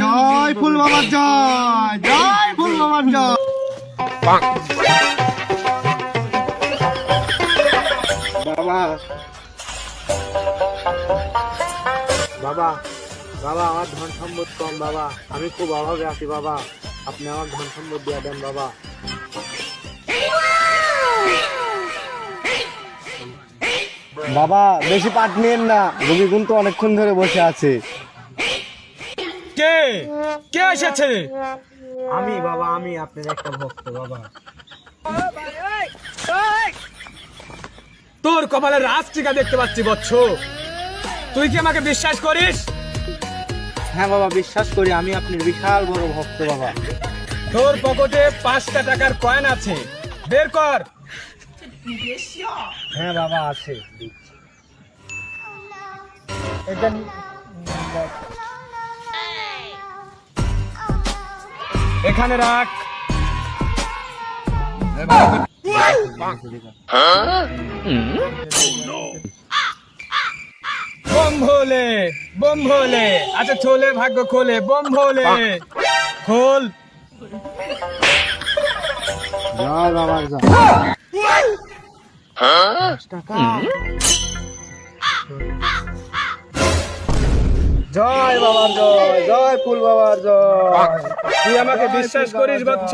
জয় ফুল বাবার জয় জয় ফুল বাবার জয়। বাবা বাবা বাবা, আমার ধন সম্পদ কম, বাবা। আমি খুব অভাবে আছি, বাবা। আপনি আমার ধন সম্পদ দিয়ে দেন, বাবা। বাবা, বেশি পাট নিয়েন না। রবি কিন্তু অনেকক্ষণ ধরে বসে আছে। কে? কে এসেছে? আমি বাবা আমি আপনার একটা ভক্ত বাবা। তোর কপালে রাজ টিকা দেখতে পাচ্ছি বচ্চ তুই কি আমাকে বিশ্বাস করিস? হ্যাঁ বাবা বিশ্বাস করি আমি আপনার বিশাল বড় ভক্ত বাবা। তোর পকেটে পাঁচটা টাকার কয়েন আছে। বের কর। হ্যাঁ বাবা আছে। এটা এখানে রাখ। বম ভোলে বম ভোলে আচ্ছা ছোলে ভাগ্য খোলে বম ভোলে খোল। পাঁচ টাকা। জয় বাবার জয় জয় ফুল বাবার জয়। তুই আমাকে বিশ্বাস করিস বচ্চ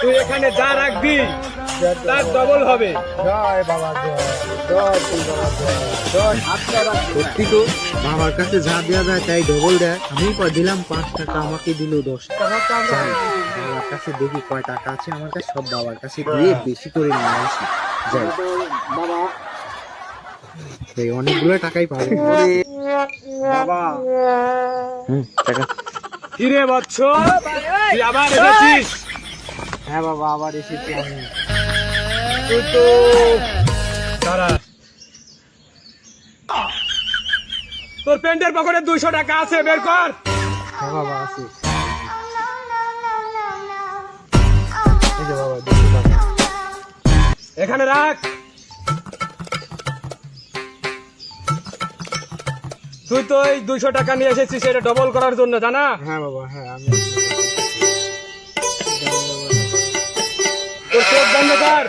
তুই এখানে যা রাখবি তার ডবল হবে। জয় বাবার জয় জয় ফুল বাবার জয় জয় সত্যি তো বাবার কাছে যা দেওয়া যায় তাই ডবল দেয়। আমি দিলাম পাঁচ টাকা আমাকে দিল দশ টাকা। বাবার কাছে দেখি কয় টাকা আছে আমার কাছে সব বাবার কাছে দিয়ে বেশি করে নিয়ে আসি। যাই। বাবা এই অনেকগুলো টাকাই পাবো। বাবা। হুম টাকা। কিরে বচ্চ তুই আবার এসেছিস হ্যাঁ বাবা আবার এসেছি আমি। তুই তো। দাঁড়া। তোর প্যান্টের পকেটে দুইশো টাকা আছে বের কর। হ্যাঁ বাবা আছে এখানে রাখ। তুই তো এই দুইশো টাকা নিয়ে এসেছিস সেটা ডবল করার জন্য জানা? হ্যাঁ বাবা হ্যাঁ আমি তোর চোখ বন্ধ কর।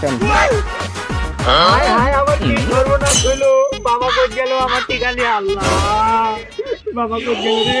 হায় হায়? আমার কি সর্বনাশ হইল? বাবা কই গেল? আমার ঠিকানি আল্লাহ? বাবা কই গেল